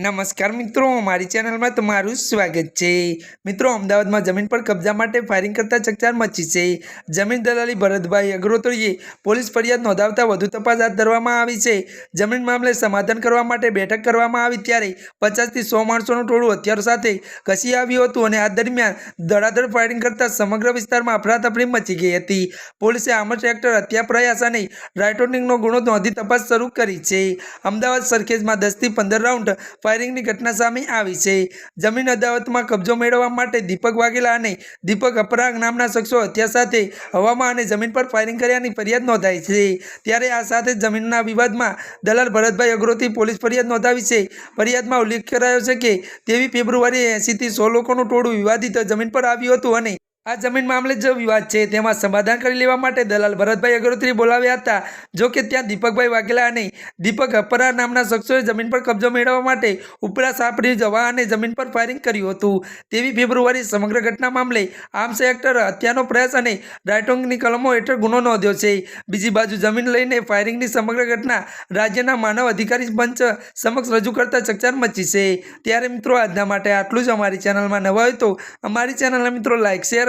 નમસ્કાર મિત્રો, મારી ચેનલમાં તમારું સ્વાગત છે. મિત્રો, અમદાવાદમાં જમીન પર કબજા માટે ફાયરિંગ કરતા ચકચાર મચી છે. જમીન દલાલી ભરતભાઈ અગ્રોતરીએ પોલીસ ફરિયાદ નોંધાવતા વધુ તપાસ હાથ ધરવામાં આવી છે. જમીન મામલે સમાધાન કરવા માટે બેઠક કરવામાં આવી ત્યારે પચાસથી સો માણસોનું ટોળું હથિયારો સાથે ઘસી આવ્યું હતું અને આ દરમિયાન ધડાધડ ફાયરિંગ કરતા સમગ્ર વિસ્તારમાં અફરાતફરી મચી ગઈ હતી. પોલીસે આમર ટ્રેક્ટર હત્યા પ્રયાસ અને રાઇટોનિંગનો ગુનો નોંધી તપાસ શરૂ કરી છે. અમદાવાદ સરખેજમાં દસથી પંદર રાઉન્ડ ફાયરિંગની ઘટના સામે આવી છે. જમીન અદાવતમાં કબજો મેળવવા માટે દીપક વાઘેલા અને દીપક અપરાંગ નામના શખ્સો હત્યા સાથે હવામાં અને જમીન પર ફાયરિંગ કર્યાની ફરિયાદ નોંધાઈ છે. ત્યારે આ સાથે જમીનના વિવાદમાં દલાલ ભરતભાઈ અગ્રોથી પોલીસ ફરિયાદ નોંધાવી છે. ફરિયાદમાં ઉલ્લેખ કરાયો છે કે તેવી ફેબ્રુઆરીએ એંસીથી સો લોકોનું ટોળું વિવાદિત જમીન પર આવ્યું હતું અને આ જમીન મામલે જે વિવાદ છે, તેમાં સમાધાન કરી લેવા માટે દલાલ ભરતભાઈ અગરોત્રી બોલાવ્યા હતા. જો કે ત્યાં દીપકભાઈ વાઘેલા અને દીપક અપરા નામના શખ્સોએ જમીન પર કબજો મેળવવા માટે ઉપરા સાપડી જવા અને જમીન પર ફાયરિંગ કર્યું હતું. તેવી ફેબ્રુઆરી સમગ્ર ઘટના મામલે આર્મ્સ એક્ટર હત્યાનો પ્રયાસ અને રાઇટોંગની કલમો હેઠળ ગુનો નોંધ્યો છે. બીજી બાજુ જમીન લઈને ફાયરિંગની સમગ્ર ઘટના રાજ્યના માનવ અધિકારી પંચ સમક્ષ રજૂ કરતા ચકચાર મચી છે. ત્યારે મિત્રો, આજના માટે આટલું જ અમારી ચેનલમાં નવા હોય તો અમારી ચેનલના મિત્રો લાઇક શેર